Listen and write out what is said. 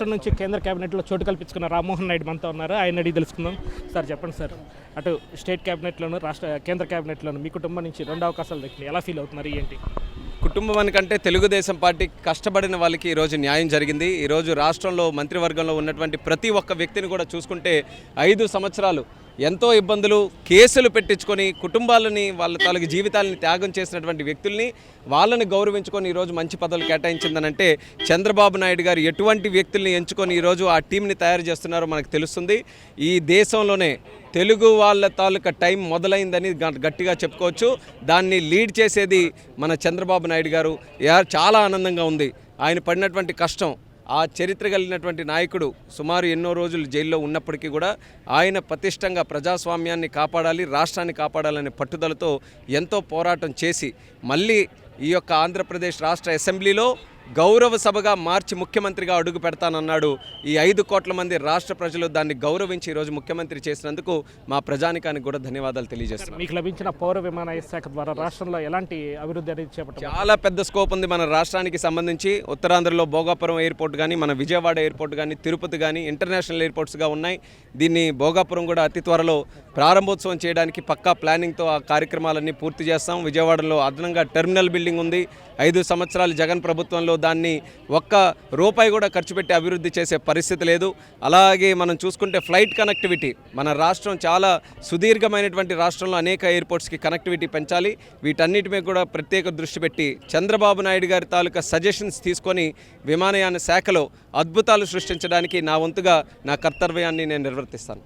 రాష్ట్రం నుంచి కేంద్ర కేబినెట్లో చోటు కల్పించుకున్న రామ్మోహన్ నాయుడు మనతో ఉన్నారు. ఆయన అడిగి తెలుసుకుందాం. సార్ చెప్పండి సార్. అటు స్టేట్ కేబినెట్లోను రాష్ట్ర కేంద్ర కేబినెట్లోను మీ కుటుంబం నుంచి రెండు అవకాశాలు దక్కినాయి. ఎలా ఫీల్ అవుతున్నారు? ఏంటి? కుటుంబానికంటే తెలుగుదేశం పార్టీ కష్టపడిన వాళ్ళకి ఈరోజు న్యాయం జరిగింది. ఈరోజు రాష్ట్రంలో మంత్రివర్గంలో ఉన్నటువంటి ప్రతి ఒక్క వ్యక్తిని కూడా చూసుకుంటే ఐదు సంవత్సరాలు ఎంతో ఇబ్బందులు కేసులు పెట్టించుకొని కుటుంబాలని వాళ్ళ తాలూకు జీవితాలని త్యాగం చేసినటువంటి వ్యక్తుల్ని వాళ్ళని గౌరవించుకొని ఈరోజు మంచి పదవులు కేటాయించిందనంటే చంద్రబాబు నాయుడు గారు ఎటువంటి వ్యక్తుల్ని ఎంచుకొని ఈరోజు ఆ టీంని తయారు చేస్తున్నారో మనకు తెలుస్తుంది. ఈ దేశంలోనే తెలుగు వాళ్ళ తాలూకా టైం మొదలైందని గట్టిగా చెప్పుకోవచ్చు. దాన్ని లీడ్ చేసేది మన చంద్రబాబు నాయుడు గారు. చాలా ఆనందంగా ఉంది. ఆయన పడినటువంటి కష్టం ఆ చరిత్ర కలిగినటువంటి నాయకుడు సుమారు ఎన్నో రోజులు జైల్లో ఉన్నప్పటికీ కూడా ఆయన పతిష్టంగా ప్రజాస్వామ్యాన్ని కాపాడాలి రాష్ట్రాన్ని కాపాడాలనే పట్టుదలతో ఎంతో పోరాటం చేసి మళ్ళీ ఈ యొక్క ఆంధ్రప్రదేశ్ రాష్ట్ర అసెంబ్లీలో గౌరవ సభగా మార్చి ముఖ్యమంత్రిగా అడుగు పెడతానన్నాడు ఈ ఐదు కోట్ల మంది రాష్ట్ర ప్రజలు దాన్ని గౌరవించి ఈరోజు ముఖ్యమంత్రి చేసినందుకు మా ప్రజానికానికి కూడా ధన్యవాదాలు తెలియజేస్తున్నాం. మీకు లభించిన పౌర విమానయాన శాఖ ద్వారా రాష్ట్రంలో ఎలాంటి అభివృద్ధి అనేది చేపట్టారు? చాలా పెద్ద స్కోప్ ఉంది మన రాష్ట్రానికి సంబంధించి. ఉత్తరాంధ్రలో భోగాపురం ఎయిర్పోర్ట్ కానీ మన విజయవాడ ఎయిర్పోర్ట్ కానీ తిరుపతి కానీ ఇంటర్నేషనల్ ఎయిర్పోర్ట్స్గా ఉన్నాయి. దీన్ని భోగాపురం కూడా అతి త్వరలో ప్రారంభోత్సవం చేయడానికి పక్కా ప్లానింగ్తో ఆ కార్యక్రమాలన్నీ పూర్తి చేస్తాం. విజయవాడలో అదనంగా టెర్మినల్ బిల్డింగ్ ఉంది. ఐదు సంవత్సరాలు జగన్ ప్రభుత్వంలో దాన్ని ఒక్క రూపాయి కూడా ఖర్చు పెట్టి అభివృద్ధి చేసే పరిస్థితి లేదు. అలాగే మనం చూసుకుంటే ఫ్లైట్ కనెక్టివిటీ మన రాష్ట్రం చాలా సుదీర్ఘమైనటువంటి రాష్ట్రంలో అనేక ఎయిర్పోర్ట్స్కి కనెక్టివిటీ పెంచాలి. వీటన్నిటి మీద కూడా ప్రత్యేక దృష్టి పెట్టి చంద్రబాబు నాయుడు గారి తాలూకా సజెషన్స్ తీసుకొని విమానయాన శాఖలో అద్భుతాలు సృష్టించడానికి నా వంతుగా నా కర్తవ్యాన్ని నేను నిర్వర్తిస్తాను.